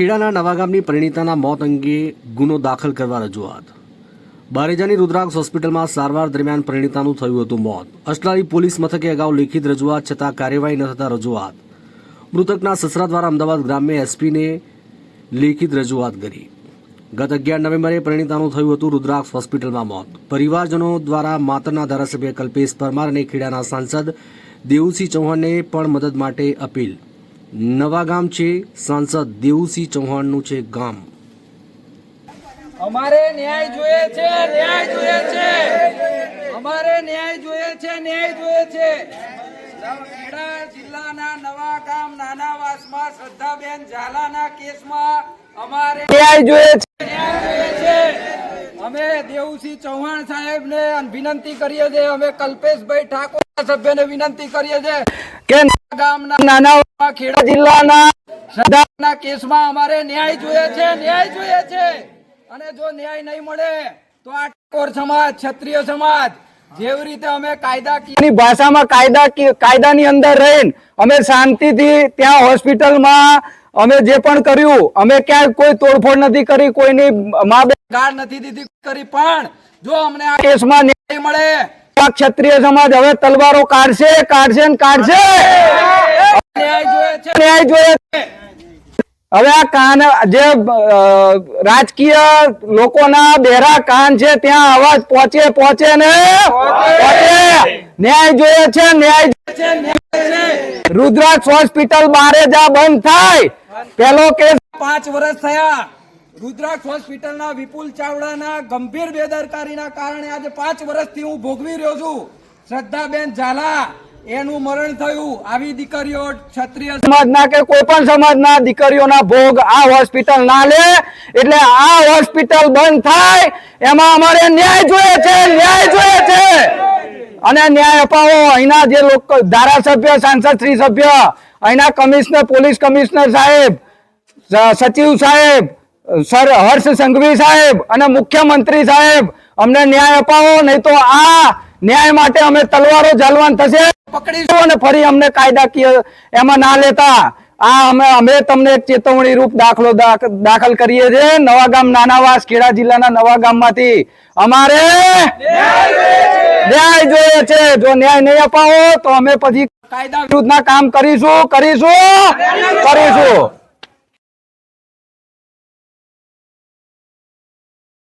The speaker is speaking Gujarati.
ખેડાના નવાગામની પરિણીતાના મોત અંગે ગુનો દાખલ કરવા રજૂઆત. બારેજાની રુદ્રાક્ષ હોસ્પિટલમાં સારવાર દરમિયાન પરિણીતાનું થયું હતું મોત. અસલારી પોલીસ મથકે અગાઉ લેખિત રજૂઆત છતાં કાર્યવાહી ન થતાં રજૂઆત. મૃતકના સસરા દ્વારા અમદાવાદ ગ્રામ્ય એસપીને લેખિત રજૂઆત કરી. ગત અગિયાર નવેમ્બરે પરિણીતાનું થયું હતું રુદ્રાક્ષ હોસ્પિટલમાં મોત. પરિવારજનો દ્વારા માતરના ધારાસભ્ય કલ્પેશ પરમાર અને ખેડાના સાંસદ દેવુસિંહ ચૌહાણને પણ મદદ માટે અપીલ. નવા ગામ છે સાંસદ દેવુસિંહ ચૌહાણનું છે ગામ. અમારે ન્યાય જોઈએ છે ન્યાય જોઈએ છે. અમારે ન્યાય જોઈએ છે ન્યાય જોઈએ છે. ખેડા જિલ્લાના નવા ગામ નાના વાસમાં શ્રદ્ધાબેન ઝાલાના કેસમાં અમારે ન્યાય જોઈએ છે ન્યાય જોઈએ છે અમે દેવુસિંહ ચૌહાણ સાહેબને વિનંતી કરીએ છીએ, અમે કલ્પેશભાઈ ઠાકોર સભ્યને વિનંતી કરીએ છીએ કે ગામના નાના ખેડા જિલ્લાના સદાના કેસમાં અમારે ન્યાય જોઈએ છે, ન્યાય જોઈએ છે. અને જો ન્યાય નહીં મળે, તો આ ઠાકોર સમાજ, ક્ષત્રિય સમાજ જેવી રીતે અમે કાયદાની ભાષામાં કાયદા કાયદાની અંદર રહીને અમે શાંતિથી ત્યાં હોસ્પિટલમાં અમે જે પણ કર્યું અમે ક્યાંય કોઈ તોડફોડ નથી કરી કોઈની મા બેન ગાળ નથી દીધી કરી પણ જો અમને આ કેસમાં ન્યાય મળે ક્ષત્રિય સમાજ હવે તલવારો કાઢશે કાઢશે ને કાઢશે. ન્યાય જોઈએ છે. ન્યાય જોઈએ છે. હવે આ કાન જે રાજકીય લોકોના બેરા કાન છે, ત્યાં અવાજ પહોંચે પહોંચે ને? પહોંચે. ન્યાય જોઈએ છે, ન્યાય રુદ્રાક્ષ હોસ્પિટલ બારે જા બંધ થાય. પેલો કેસ પાંચ વર્ષ થયા. રુદ્રાક્ષ હોસ્પિટલના વિપુલ ચાવડાના ગંભીર બેદરકારીના કારણે આજે પાંચ વર્ષથી હું ભોગવી રહ્યો છું. શ્રદ્ધાબેન ઝાલા એનું મરણ થયું. આવી દીકરીઓ ક્ષત્રિય સમાજના કે કોઈ પણ સમાજના દીકરીઓના ભોગ આ હોસ્પિટલ ના લે, એટલે આ હોસ્પિટલ બંધ થાય, એમાં અમારે ન્યાય જોઈએ છે, ન્યાય જોઈએ છે. અને ન્યાય અપાવો. અહીંના જે લોકો, ધારાસભ્ય, સાંસદ, શ્રી સભ્ય, અહીંના કમિશનર, પોલીસ કમિશનર સાહેબ સચિવ સાહેબ, સર હર્ષ સંઘવી સાહેબ અને મુખ્યમંત્રી સાહેબ, અમને ન્યાય અપાવો. નહીં તો આ ન્યાય માટે અમે તલવારો ઝાલવાન થશે. પકડીશું અને ફરી અમને કાયદાકીય એમાં ના લેતા. આ અમે અમે તમને એક ચેતવણી રૂપ દાખલો દાખલ કરીએ છીએ. નવાગામ નાનાવાસ, ખેડા જિલ્લાના નવાગામમાંથી અમારે ન્યાય જોઈએ છે. જો ન્યાય નહીં અપાવો તો અમે પછી કાયદા વિરુદ્ધના કામ કરીશું કરીશું કરીશું.